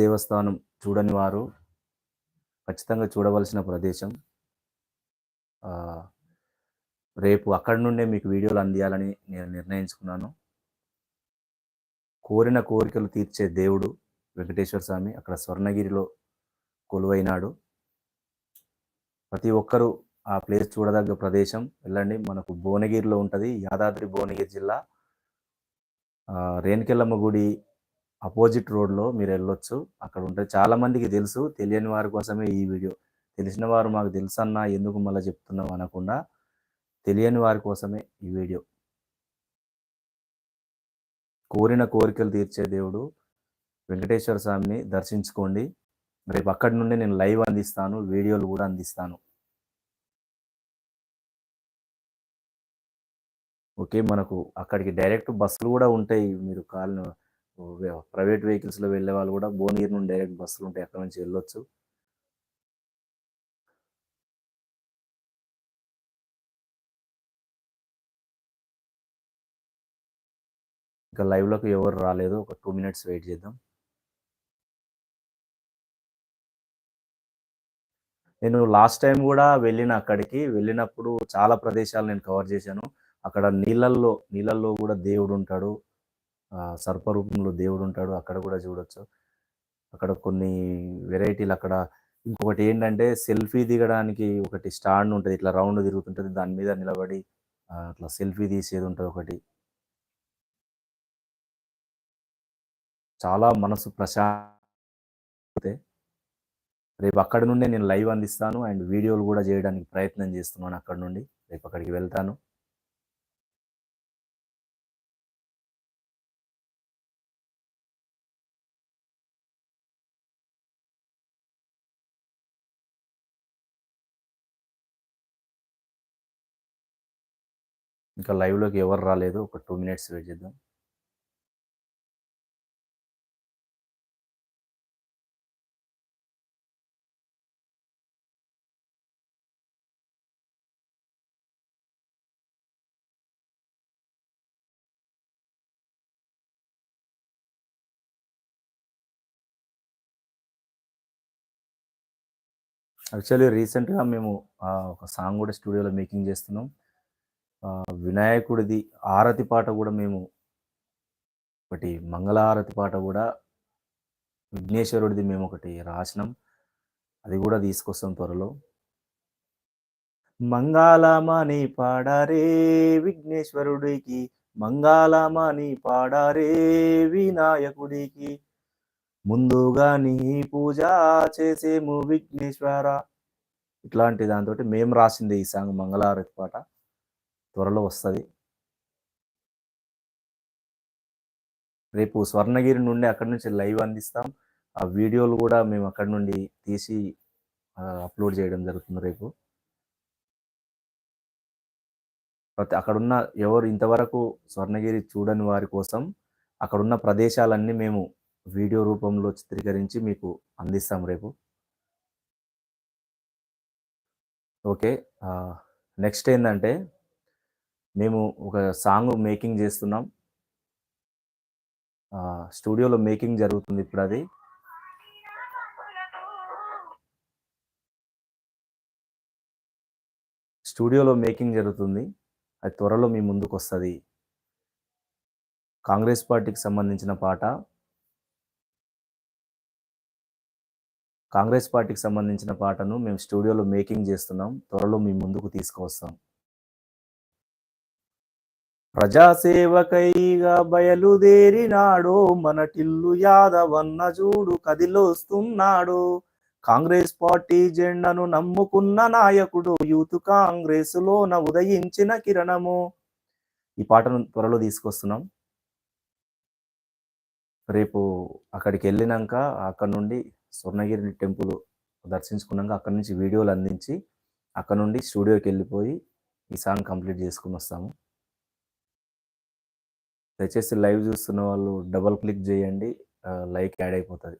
దేవస్థానం చూడని వారు ఖచ్చితంగా చూడవలసిన ప్రదేశం. రేపు అక్కడి నుండే మీకు వీడియోలు అందియాలని నేను నిర్ణయించుకున్నాను. కోరిన కోరికలు తీర్చే దేవుడు వెంకటేశ్వర స్వామి అక్కడ స్వర్ణగిరిలో కొలువైనాడు. ప్రతి ఒక్కరూ ఆ ప్లేస్ చూడదగ్గ ప్రదేశం. వెళ్ళండి మనకు భువనగిరిలో ఉంటుంది యాదాద్రి భువనగిరి జిల్లా. రేణుకెళ్ళమ్మ గుడి అపోజిట్ రోడ్లో మీరు వెళ్ళొచ్చు. అక్కడ ఉంటే చాలామందికి తెలుసు. తెలియని వారి కోసమే ఈ వీడియో. తెలిసిన వారు మాకు తెలుసన్నా ఎందుకు మళ్ళీ చెప్తున్నాం అనకుండా తెలియని వారి కోసమే ఈ వీడియో. కోరిన కోరికలు తీర్చే దేవుడు వెంకటేశ్వర స్వామిని దర్శించుకోండి. రేపు అక్కడి నుండి నేను లైవ్ అందిస్తాను వీడియోలు కూడా అందిస్తాను. ఓకే మనకు అక్కడికి డైరెక్ట్ బస్సులు కూడా ఉంటాయి. మీరు కాలు ప్రైవేట్ వెహికల్స్లో వెళ్ళే వాళ్ళు కూడా భువనగిరి నుండి డైరెక్ట్ బస్సులు ఉంటాయి అక్కడ నుంచి వెళ్ళొచ్చు? ఇంకా లైవ్లోకి ఎవరు రాలేదు. ఒక టూ మినిట్స్ వెయిట్ చేద్దాం. నేను లాస్ట్ టైం కూడా వెళ్ళిన అక్కడికి. వెళ్ళినప్పుడు చాలా ప్రదేశాలు నేను కవర్ చేశాను. అక్కడ నీళ్ళల్లో నీళ్ళల్లో కూడా దేవుడు ఉంటాడు. సర్పరూపంలో దేవుడు ఉంటాడు అక్కడ కూడా చూడొచ్చు. అక్కడ కొన్ని వెరైటీలు అక్కడ. ఇంకొకటి ఏంటంటే సెల్ఫీ దిగడానికి ఒకటి స్టాండ్ ఉంటుంది ఇట్లా రౌండ్ తిరుగుతుంటుంది దాని మీద నిలబడి అట్లా సెల్ఫీ తీసేది ఉంటుంది ఒకటి. చాలా మనసు ప్రశాంతే రేపు అక్కడ నుండే నేను లైవ్ అందిస్తాను అండ్ వీడియోలు కూడా చేయడానికి ప్రయత్నం చేస్తున్నాను అక్కడ నుండి. రేపు అక్కడికి వెళ్తాను. ఇంకా లైవ్లోకి ఎవరు రాలేదు. ఒక టూ మినిట్స్ వెయిట్ చేద్దాం. యాక్చువల్లీ రీసెంట్గా మేము ఒక సాంగ్ కూడా స్టూడియోలో మేకింగ్ చేస్తున్నాం. వినాయకుడిది ఆరతి పాట కూడా మేము ఒకటి మంగళ ఆరతి పాట కూడా విఘ్నేశ్వరుడిది మేము ఒకటి రాసినాం. అది కూడా తీసుకొస్తాం త్వరలో. మంగాళమని పాడారే విఘ్నేశ్వరుడికి మంగాళమని పాడారే వినాయకుడికి. ముందుగా నీ పూజ చేసేము విఘ్నేశ్వర. ఇట్లాంటి దాంతో మేము రాసింది ఈ సాంగ్ మంగళారతి పాట. త్వరలో వస్తుంది. రేపు స్వర్ణగిరి నుండి అక్కడి నుంచి లైవ్ అందిస్తాం. ఆ వీడియోలు కూడా మేము అక్కడి నుండి తీసి అప్లోడ్ చేయడం జరుగుతుంది రేపు. ప్రతి అక్కడున్న ఎవరు ఇంతవరకు స్వర్ణగిరి చూడని వారి కోసం అక్కడున్న ప్రదేశాలన్నీ మేము వీడియో రూపంలో చిత్రీకరించి మీకు అందిస్తాం రేపు. ఓకే నెక్స్ట్ ఏంటంటే మేము ఒక సాంగ్ మేకింగ్ చేస్తున్నాం. స్టూడియోలో మేకింగ్ జరుగుతుంది ఇప్పుడు అది స్టూడియోలో మేకింగ్ జరుగుతుంది. అది త్వరలో మీ ముందుకు వస్తుంది కాంగ్రెస్ పార్టీకి సంబంధించిన పాట. కాంగ్రెస్ పార్టీకి సంబంధించిన పాటను మేము స్టూడియోలో మేకింగ్ చేస్తున్నాం. త్వరలో మీ ముందుకు తీసుకువస్తాం. ప్రజాసేవకైగా బయలుదేరినాడో మన టిల్లు యాదవన్న చూడు కదిలోస్తున్నాడు. కాంగ్రెస్ పార్టీ జెండను నమ్ముకున్న నాయకుడు యూత్ కాంగ్రెస్ లోన ఉదయించిన కిరణము. ఈ పాటను త్వరలో తీసుకొస్తున్నాం. రేపు అక్కడికి వెళ్ళినాక అక్కడ నుండి స్వర్ణగిరి టెంపుల్ దర్శించుకున్నాక అక్కడ నుంచి వీడియోలు అందించి అక్కడ నుండి స్టూడియోకి వెళ్ళిపోయి ఈ సాంగ్ కంప్లీట్ చేసుకుని వస్తాము. దయచేసి లైవ్ చూస్తున్న వాళ్ళు డబల్ క్లిక్ చేయండి లైక్ యాడ్ అయిపోతుంది.